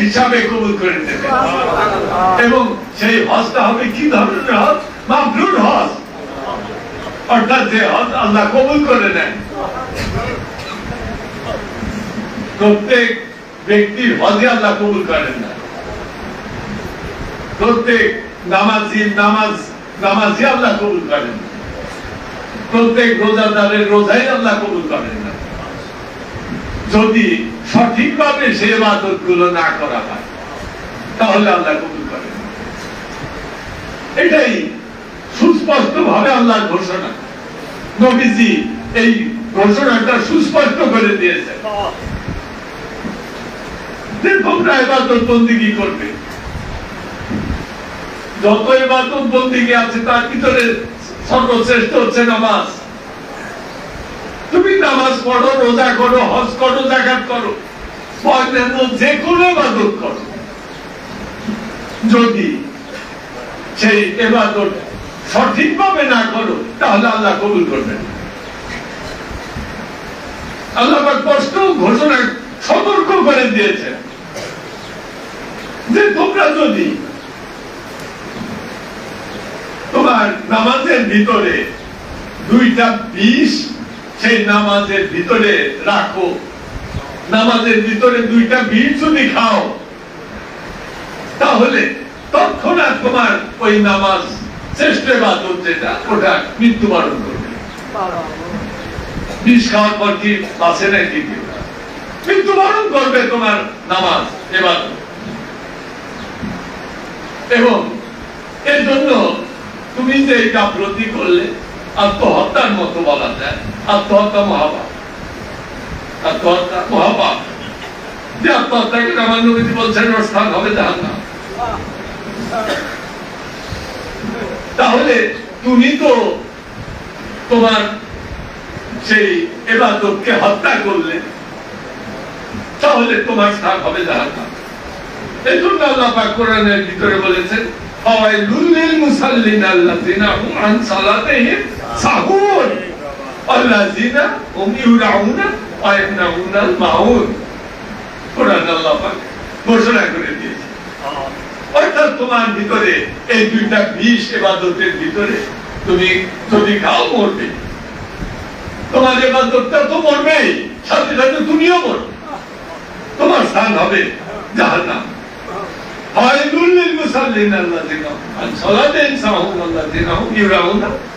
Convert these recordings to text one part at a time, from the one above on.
হিসাবে কবুল করে দেবে এবং সেই হজটা হবে কি ধরনের হজ? মাবরুর হজ। অর্থাৎ যে হজ আল্লাহ কবুল করে নেন প্রত্যেক ব্যক্তির হজে আল্লাহ কবুল করেন না। প্রত্যেক নামাজি নামাজ নামাজি আল্লাহ কবুল করেন প্রত্যেক রোজাদারের রোজাই আল্লাহ কবুল করেন না। যদি সঠিকভাবে সে ইবাদতগুলো না করা হয়, তাহলে আল্লাহ কবুল করেন। এটাই সুস্পষ্ট ভাবে আল্লাহর ঘোষণা। নবীজি এই ঘোষণাটা সুস্পষ্ট করে দিয়েছেন। যে তোমরা ইবাদত বন্দিগি করবে। যত ইবাদত বন্দিগি আছে, তার ভিতরে সর্বশ্রেষ্ঠ হচ্ছে নামাজ। নামাজ পড়ো, রোজা করো, হজ করো জাকাত করো। যে কোনো ইবাদত করো। যদি সেই ইবাদত সঠিকভাবে না করো, তাহলে আল্লাহ কবুল করবেন আল্লাহ পাক স্পষ্ট ঘোষণা সতর্ক করে দিয়েছেন। যে তোমরা যদি তোমার নামাজের ভিতরে দুইটা বিষ সেই নামাজের ভিতরে রাখো। নামাজের ভিতরে দুইটা বিষ যদি খাও। তাহলে তৎক্ষণাৎ তোমার ওই নামাজ শ্রেষ্ঠ বাদত যেটা, ওটা মৃত্যুবরণ করবে। বিষ খাওয়ার পর কি বাঁচে নাকি? মৃত্যুবরণ করবে তোমার নামাজ এবার এবং এর জন্য তুমি যে এই গাফলতি করলে আত্মহত্যার মতো বলা যায়। আত্মহত্যা মহাপাপ। আত্মহত্যা মহাপাপ। যে আত্মহত্যাকে আমার নবীজি বলছেন, ওর স্থান হবে জাহান্নাম। তাহলে তুমি তো তোমার সেই এবাদতকে হত্যা করলে, তাহলে তোমার স্থান হবে জাহান্নাম। এই জন্য আল্লাহ পাক কোরআনের ভিতরে বলেছেন, ফাওয়াইলুল লিল মুসাল্লিন আল্লাযিনা হুম আন সালাতিহিম। সাহুন আল্লাহ করে দিয়েছে। অর্থাৎ তোমার ভিতরে, এই দুইটা বিষ এবাদতের ভিতরে তুমি যদি খাও, মরবে। তোমার এবাদতটা তো মরবেই, সাথে সাথে তুমিও মরবে। তোমার স্থান হবে জাহান্নাম। ফাইলুল লিল মুসাল্লিন আল্লাযিনা আন সালাতিহিম সাহুন আল্লাযিনা হুম ইউরাউনা। ওয়া ইয়ামনাউনাল মাউন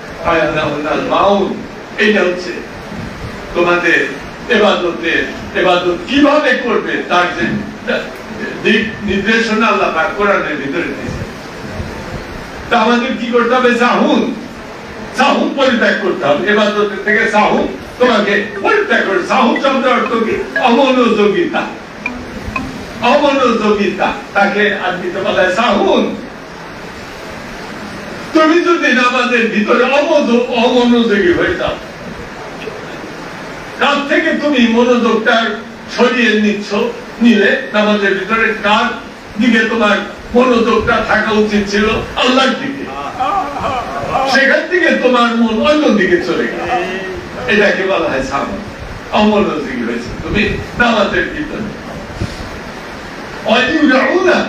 এটা হচ্ছে তোমাদের এবাদতে কীভাবে করবে, তার যে নির্দেশনা আল্লাহ পাক কোরআনের ভিতরে দিয়েছে। তা আমাদের কি করতে হবে? সাহুন। পরিত্যাগ করতে হবে। এবাদতের থেকে সাহুন তোমাকে পরিত্যাগ অর্থ কি? অমনোযোগিতা। অমনোযোগিতা। তাকে আরবিতে বলা হয় সাহুন। তুমি যদি নামাজের ভিতরে অমনোযোগ অমনোযোগী হয়ে যাও কার থেকে তুমি মনোযোগটা সরিয়ে নিচ্ছ নিলে নামাজের ভিতরে কার দিকে তোমার মনোযোগটা থাকা উচিত ছিল আল্লাহর দিকে। সেখান থেকে তোমার মন অন্য দিকে চলে গেল। এটাকে বলা হয় সামন অমনোযোগী হয়েছে তুমি নামাজের ভিতরে। অয়ুরাউনা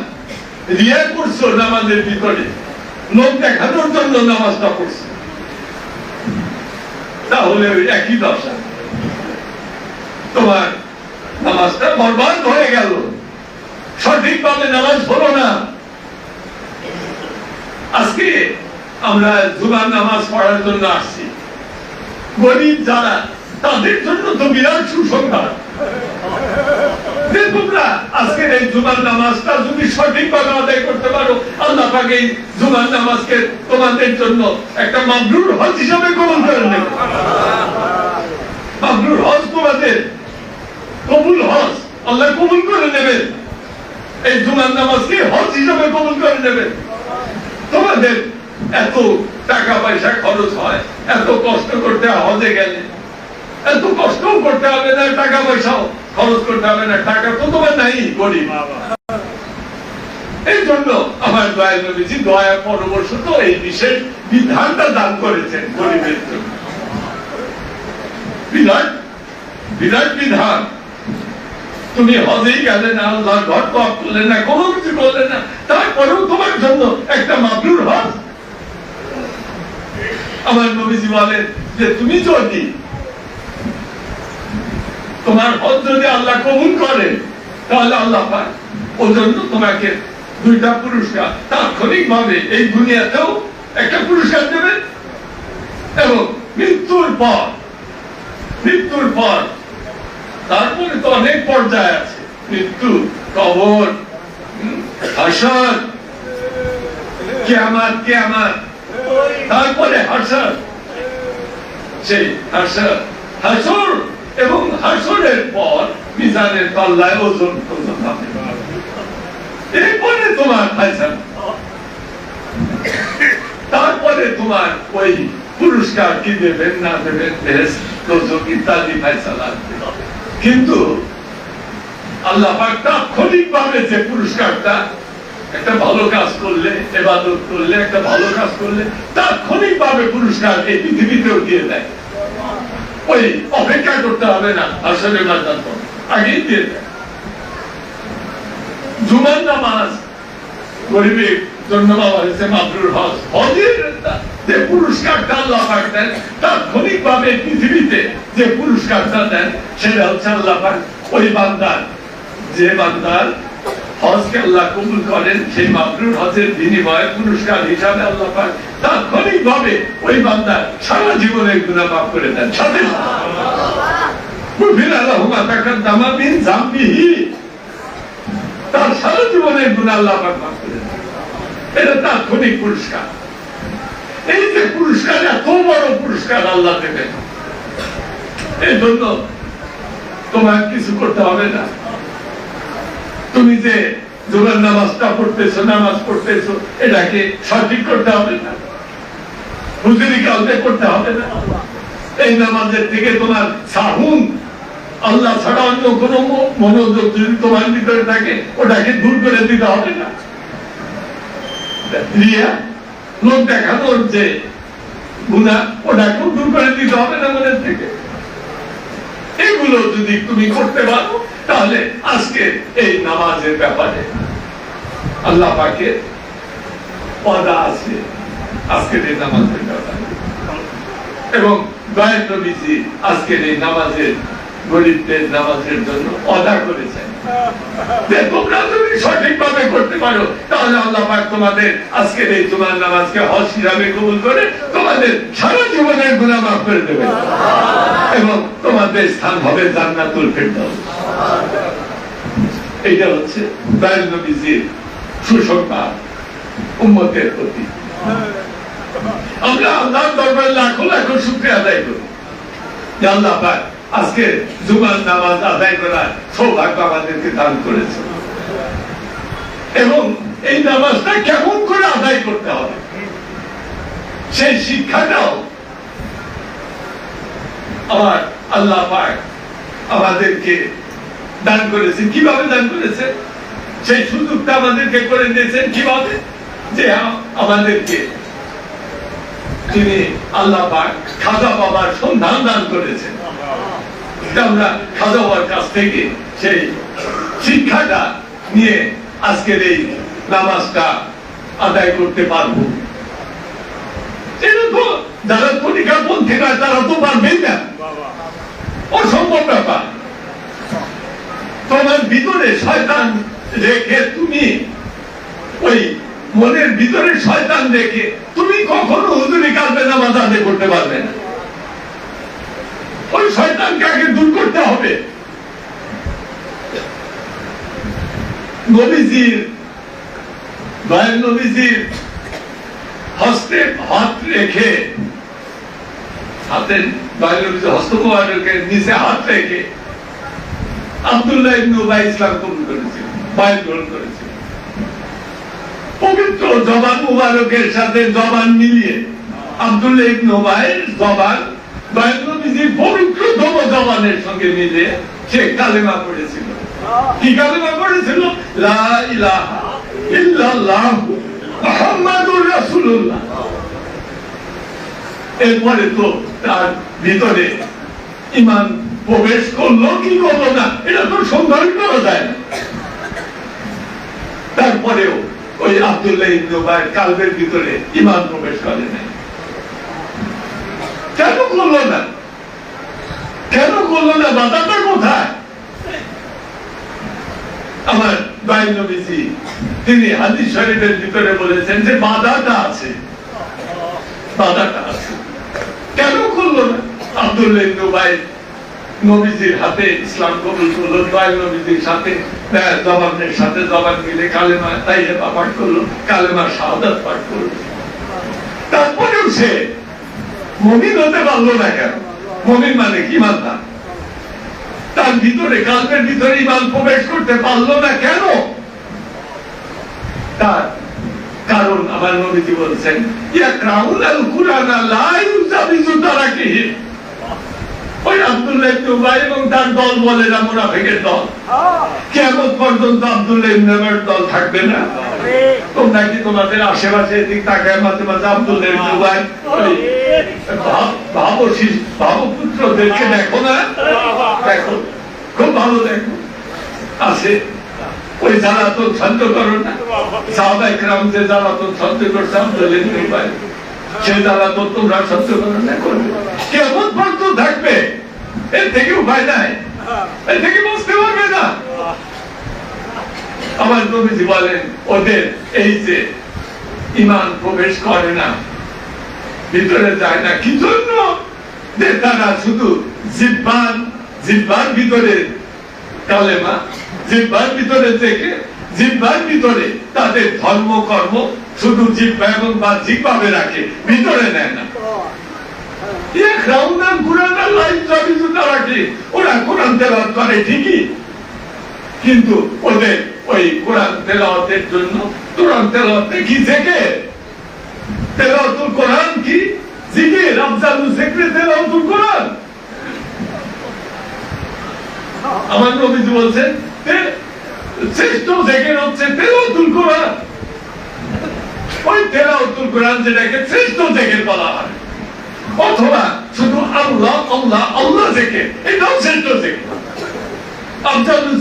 রিয়া করছ নামাজের ভিতরে। লোক দেখানোর জন্য নামাজটা পড়ছো। তাহলে ওই একই দশা। তোমার নামাজটা বরবাদ হয়ে গেল। সঠিকভাবে নামাজ হলো না। আজকে আমরা জুমার নামাজ পড়ার জন্য আসছি। গরিব যারা, তাদের জন্য তো বিরাট সুসংবাদ। আজকের এই জুমার নামাজটা যদি সঠিকভাবে আদায় করতে পারো। আল্লাহ পাক জুমার নামাজকে তোমাদের জন্য একটা মাবরুর হজ হিসাবে কবুল করে নেবে মাবরুর হজ তোমাদের। কবুল হজ। আল্লাহ কবুল করে নেবেন। এই জুমার নামাজকে হজ হিসাবে কবুল করে নেবেন। তোমাদের এত টাকা পয়সা খরচ হয়, এত কষ্ট করতে হজে গেলে। এত কষ্টও করতে হবে না টাকা পয়সাও খরচ করতে হবে না, টাকা তো তোমার নাই, গরিব। এই জন্য আমার দয়া নবীজি দয়া পরবর্ষ তো এই বিশেষ বিধানটা দান করেছেন গরিবের জন্য। বিরাট বিরাট বিধান। তুমি হজেই গেলে না আল্লাহ ঘর পাক করলে না, কোনো কিছু করলে না, তারপরেও তোমার জন্য একটা মাবরুর হজ। আমার নবীজি বলেন যে, তুমি যদি তোমার হজ যদি আল্লাহ কবুল করেন তাহলে আল্লাহ পাক ওর জন্য তোমাকে দুইটা পুরস্কার তাৎক্ষণিক ভাবে এই দুনিয়াতেও একটা পুরস্কার দেবেন এবং মৃত্যুর পর মৃত্যুর পর, তারপরে তো অনেক পর্যায়ে আছে। মৃত্যু, কবর হাসর কেয়ামাত কেয়ামাত, তারপরে হাসর সেই হাসর হাসর এবং হাসরের পর মিজানের পাল্লায় ওজন এরপরে তোমার ফাইসাল। তারপরে তোমার ওই পুরস্কার কি দেবেন না দেবেন বেহেশত, দোজখ ইত্যাদি। কিন্তু আল্লাহ তাৎক্ষণিক ভাবে যে পুরস্কারটা একটা ভালো কাজ করলে এবাদত করলে একটা ভালো কাজ করলে তাৎক্ষণিক ভাবে পুরস্কার এই পৃথিবীতেও দিয়ে দেয়। ওই অপেক্ষা করতে হবে না আসলে পর আগেই দিয়ে দেয়। জুমার নামাজ গরিবের জন্য বাবা হয়েছে মাবরুর হজ, হজের যে পুরস্কারটা আল্লাহ দেন তাৎক্ষণিক ভাবে পৃথিবীতে যে পুরস্কারটা দেন, সেটা হচ্ছে আল্লাহ ওই বান্দার, যে বান্দার হজকে আল্লাহ কবুল করেন, সেই মাবরুর হজের বিনিময়ে পুরস্কার হিসাবে আল্লাহ পাক তাৎক্ষণিক ভাবে ওই বান্দার সারা জীবনের গুণা মাফ করে দেন। সাথে তার সারা জীবনের গুণ আল্লাহ পাক মাফ করে দেন। এটা তাৎক্ষণিক পুরস্কার। এই যে পুরস্কার, এত বড় পুরস্কার আল্লাহ দেবেন। এই জন্য তোমার কিছু করতে হবে না। তুমি যে জোগান নামাজটা পড়তেছো, নামাজ পড়তেছো, এটাকে সঠিক করতে হবে না। হুজুরি কালতে করতে হবে না। এই নামাজের থেকে তোমার সাহুন, আল্লাহ ছাড়া অন্য কোনো মনোযোগ যদি তোমার ভিতরে থাকে, ওটাকে দূর করে দিতে হবে না। রিয়া লোক দেখানোর যে গুণা ওটাকেও দূর করে দিতে হবে না মনের থেকে। এগুলো যদি তুমি করতে পারো, তাহলে আজকে এই নামাজের ব্যাপারে আল্লাহ পাকে পদা আছে। আজকের এই নামাজের ব্যাপারে। এবং দয়াল আজকের এই নামাজের গরিবদের নামাজের জন্য অদা করেছেন। তোমরা যদি সঠিকভাবে পারো, তাহলে আল্লাহ পাক তোমাদের আজকের এই তোমার নামাজকে হজ হিসাবে কবুল করে তোমাদের সারা জীবনের গুণা মাফ করে দেবে এবং তোমাদের স্থান হবে জান্নাতুল ফেরদাউস। এইটা হচ্ছে দয়াল নবীজির সুসংবাদ উম্মতের প্রতি। আমরা আল্লাহর দরবারে লাখো লাখো শুকরিয়া আদায় করি। যে আল্লাহ পাক আজকে জুমার নামাজ আদায় করার সৌভাগ্য আমাদেরকে দান করেছে এবং এই নামাজটা কেমন করে আদায় করতে হবে? সেই শিক্ষাটাও আমার আল্লাহ পাক আমাদেরকে দান করেছে। কীভাবে দান করেছে? সেই সুযোগটা আমাদেরকে করে দিয়েছেন কীভাবে? যে আমাদেরকে তিনি আল্লাহ পাক খাজা বাবার সন্ধান দান করেছেন। আমরা খাজা বাবার কাছ থেকে সেই শিক্ষাটা নিয়ে আজকের এই নামাজটা আদায় করতে পারব। যারা নয়, তারা তো পারবেন না। অসম্ভব ব্যাপার। তোমার ভিতরে শয়তান রেখে তুমি ওই মনের ভিতরে শয়তান রেখে তুমি কখনো হুজুরি কালবে নামাজ আদায় করতে পারবে না। ওই শয়তানকে আগে দূর করতে হবে। নবীজির দয়াল নবীজির হস্তে হাত রেখে দয়াল নবীজির হস্ত মুবারকের নিচে হাত রেখে আব্দুল্লাহ ইবনে উবাই ইসলাম কবুল করেছিল করেছিল। পবিত্র জবান মুবারকের সাথে জবান মিলিয়ে জবান নবীজির জবানের সঙ্গে মিলে সে কালেমা পড়েছিল। কি এরপরে তো তার ভিতরে ইমান প্রবেশ করল, কি করল না, এটা তো সন্ধান করা যায় তারপরেও ওই আব্দুল্লাহ ইবনে উবাইয়ের কালবের ভিতরে ইমান প্রবেশ করে নাই। কেন করল না? কেন করল না? বাধাটা কোথায়? আমার দয়াল নবীজি তিনি হাদিস শরীফের ভিতরে বলেছেন যে বাধাটা আছে। বাধাটা আছে। কেন করল না? নবীজির হাতে ইসলাম কবুল করল নবীজির সাথে জবানের সাথে জবান মিলে কালেমা তাই পাঠ করল কালেমা শাহাদাত পাঠ করল। তারপরেও সে মমিন হতে পারল না কেন? মমিন মানে কি মানতাম তার ভিতরে কালবের ভিতরে ইমান প্রবেশ করতে পারল না কেন? তার কারণ আমার নবীজি বলছেন, ইয়াকরাউন আল কুরআন ওই আব্দুল্লাহ ইবনে উবাই এবং তার দল বলে না, মুনাফিকের দল। পর্যন্ত আব্দুল্লাহ ইবনে দল থাকবে না? তোমরা কি তোমাদের আশেপাশে দিক তাকায় মাঝে মাঝে আব্দুল্লাহ ইবনে উবাই? ভাব- ভাবো পুত্রদেরকে দেখো না? দেখো খুব ভালো দেখো। আছে। ওই জ্বালাতন সহ্য করো না। সাহাবাই ক্রাম যে জ্বালাতন সহ্য করছে আব্দুল্লাহ ইবনে উবাই সেই জ্বালাতন তোমরা সহ্য করো না, করবে। কেমন পর্যন্ত থাকবে? এর থেকে উপায় নাই। এর থেকে বুঝতে পারবে না। আমার নবীজি বলেন, ওদের এই যে ইমান প্রবেশ করে না, ভিতরে যায় না। কি জন্য? যে তারা শুধু জিব্বান জিব্বার ভিতরে কালেমা, জিব্বার ভিতরে থেকে, জিব্বার ভিতরে তাদের ধর্ম, কর্ম শুধু জিব্বা এবং বাহ্যিক ভাবে রাখে, ভিতরে নেয় না। রাউন্ডান কোরআন করে ঠিকই। কিন্তু ওদের ওই কোরআন জন্য কি কি? কোরআন। আমার নবীজি বলছেন শ্রেষ্ঠ জিকির হচ্ছে তেলাওয়াতুল কোরআন ওই তেলাওয়াতুল কোরআন যেটাকে শ্রেষ্ঠ জিকির বলা হয়। অথবা শুধু আল্লাহ আল্লাহ আল্লাহ জিকির এটাও শ্রেষ্ঠ জিকির আফজালুল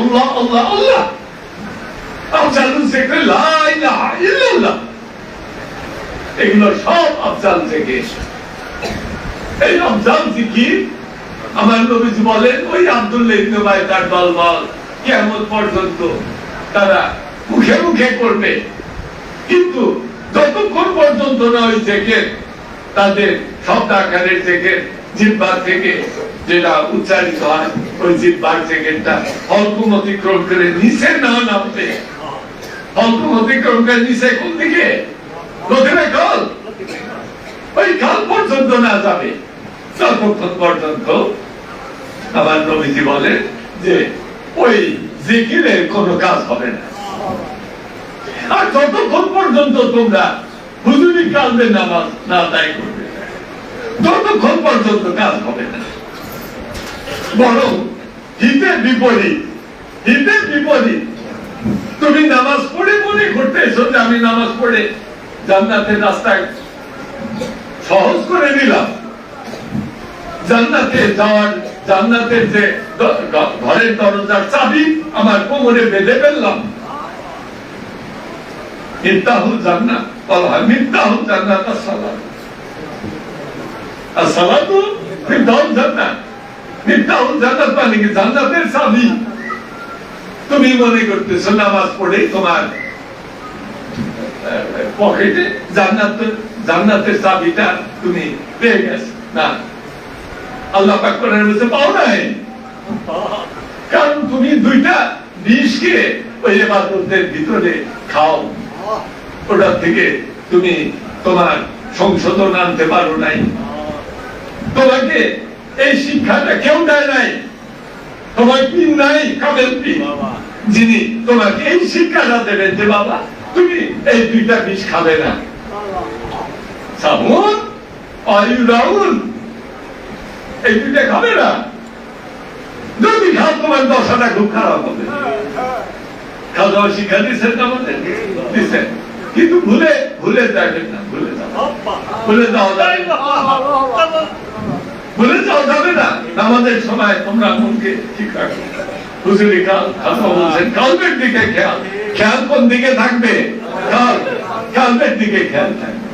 আল্লাহ আল্লাহ আল্লাহ। আফজালুল ইল্লাল্লাহ। এগুলো সব আফজাল জিকির এই আফজাল জিকির আমার নবীজি বলেন, ওই আব্দুল্লাহ তার দলবল কিয়ামত পর্যন্ত? তারা মুখে মুখে করবে কিন্তু যতক্ষণ পর্যন্ত না ওই জিকির, তাদের শব্দ আকারের জিকির জিব্বা থেকে যেটা উচ্চারিত হয়, ওই জিব্বার জিকিরটা হলকুম অতিক্রম করে নিচে না নামতে। হলকুম অতিক্রম করে নিচে কোন দিকে? নদীরে ওই কাল পর্যন্ত না যাবে। ততক্ষণ পর্যন্ত আমার নবীজি বলেন যে, ওই জিকিরের কোনো কাজ হবে না। আর যতক্ষণ পর্যন্ত তোমরা হুজুরি কালবে নামাজ না আদায় করবে, ততক্ষণ পর্যন্ত কাজ হবে না। বরং হিতের বিপরীত হিতের বিপরীত। তুমি নামাজ পড়ে মনে করতে এসো যে আমি নামাজ পড়ে জান্নাতের রাস্তায় সহজ করে নিলাম জান্নাতে যাওয়ার জান্নাতের যে ঘরের দরজার চাবি আমার কোমরে বেঁধে ফেললাম। মিথ্যাহুল জান্নাত বলা হয় মিথ্যাহুল জান্নাত আর সালাত আর সালাতু জান্নাত। মিথ্যাহুল জান্নাত মানে কি? জান্নাতের চাবি। তুমি মনে করতেছো নামাজ পড়ে তোমার পকেটে জান্নাত জান্নাতের চাবিটা তুমি পেয়ে গেছো। না আল্লাহ পাক কোরআনে বলছে পাও নাই। কারণ তুমি দুইটা ওই ইবাদতের ভিতরে খাও। থেকে তুমি তোমার সংশোধন আনতে পারো নাই। তোমাকে এই শিক্ষাটা কেউ দেয় নাই। তোমার পিন নাই কামেল পিন। যিনি তোমাকে এই শিক্ষাটা দেবেন যে, বাবা, তুমি এই দুইটা বিষ খাবে না। সাবুন অয়ু রাউন এই দুইটা খাবে না। যদি খাও তোমার দশাটা খুব খারাপ হবে। খাওয়া দাওয়া শিক্ষা দিচ্ছেন আমাদের? দিচ্ছেন। কিন্তু ভুলে ভুলে যাবেন না ভুলে যাবেন ভুলে না। বলে যাও যাবে না। নামাজের সময় তোমরা মনকে ঠিক রাখো। হুজুরি কাল কথা বলছেন কালবের দিকে খেয়াল। খেয়াল কোন দিকে থাকবে? কাল। কালবের দিকে খেয়াল থাকবে।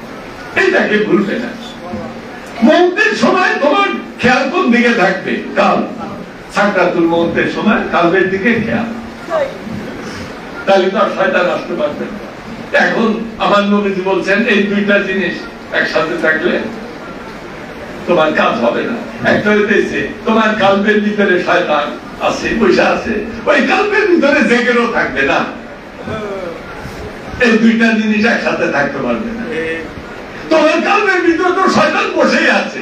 এইটাকে ভুলবে না। মৌতের সময় তোমার খেয়াল কোন দিকে থাকবে? কাল। সাকরাতুল মৌতের সময় কালবের দিকে খেয়াল। তাহলে তো আর শয়তান আসতে পারবে এখন আমার নবীজি বলছেন এই দুইটা জিনিস একসাথে থাকলে তোমার কাজ হবে না। একটা হইতেছে তোমার কালবের ভিতরে শয়তান আছে পয়সা আছে। ওই কালবের ভিতরে জেগেরও থাকবে না। এই দুইটা জিনিস একসাথে থাকতে পারবে না। তোমার কালবের ভিতরে তো শয়তান বসেই আছে।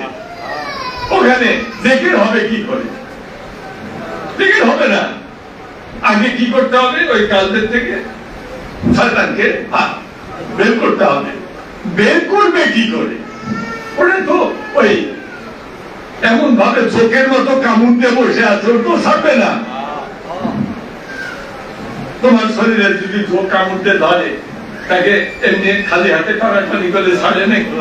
ওখানে জেকের হবে কি করে? জেকের হবে না। আগে কি করতে হবে? ওই কালবের থেকে শয়তানকে হা- বের করতে হবে। বের করবে কি করে? ওটা তো ওই এমন ভাবে চোখের মতো কামড় দিয়ে বসে আছে তো ছাড়বে না। তোমার শরীরে যদি চোখ কামড় দিয়ে ধরে, তাকে এমনি খালি হাতে টানাটানি করে ছাড়ে নাকি?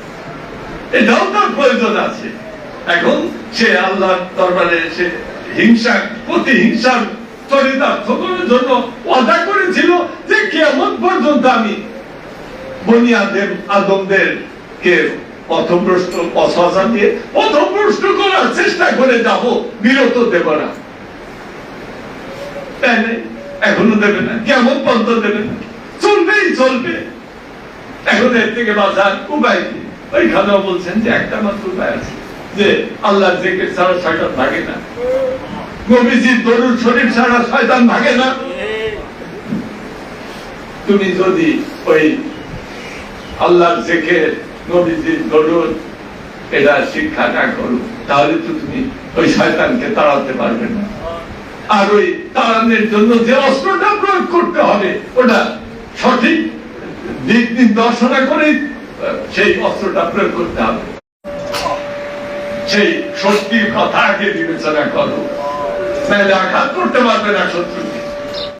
এটাও তার প্রয়োজন আছে। এখন সে আল্লাহর দরবারে সে হিংসা, প্রতিহিংসার চরিতার্থ করার জন্য ওয়াদা করেছিল যে কেমন পর্যন্ত আমি বনি আদম, আদমদের কে পথভ্রষ্ট অসহসা দিয়ে পথভ্রষ্ট করার চেষ্টা করে যাব, বিরত দেব না। এখনও দেবে না। কেমন পন্থ দেবে না। চলবেই চলবে। এখন এর থেকে বাঁচার উপায় কি ওই খাদাও বলছেন যে একটা মাত্র উপায় আছে। যে আল্লাহ জেকের ছাড়া শয়তান ভাগে না। নবীজির দরুদ শরীফ ছাড়া শয়তান ভাগে না। তুমি যদি ওই আল্লাহর জেকের, নবীজির দরুদ এটা শিক্ষা না করো তাহলে তো তুমি ওই শয়তানকে তাড়াতে পারবে না। আর ওই তাড়ানোর জন্য যে অস্ত্রটা প্রয়োগ করতে হবে, ওটা সঠিক দিক নির্দেশনা করে সেই অস্ত্রটা প্রয়োগ করতে হবে সেই শক্তির কথা আগে বিবেচনা করো তাহলে আঘাত করতে পারবে না শত্রু।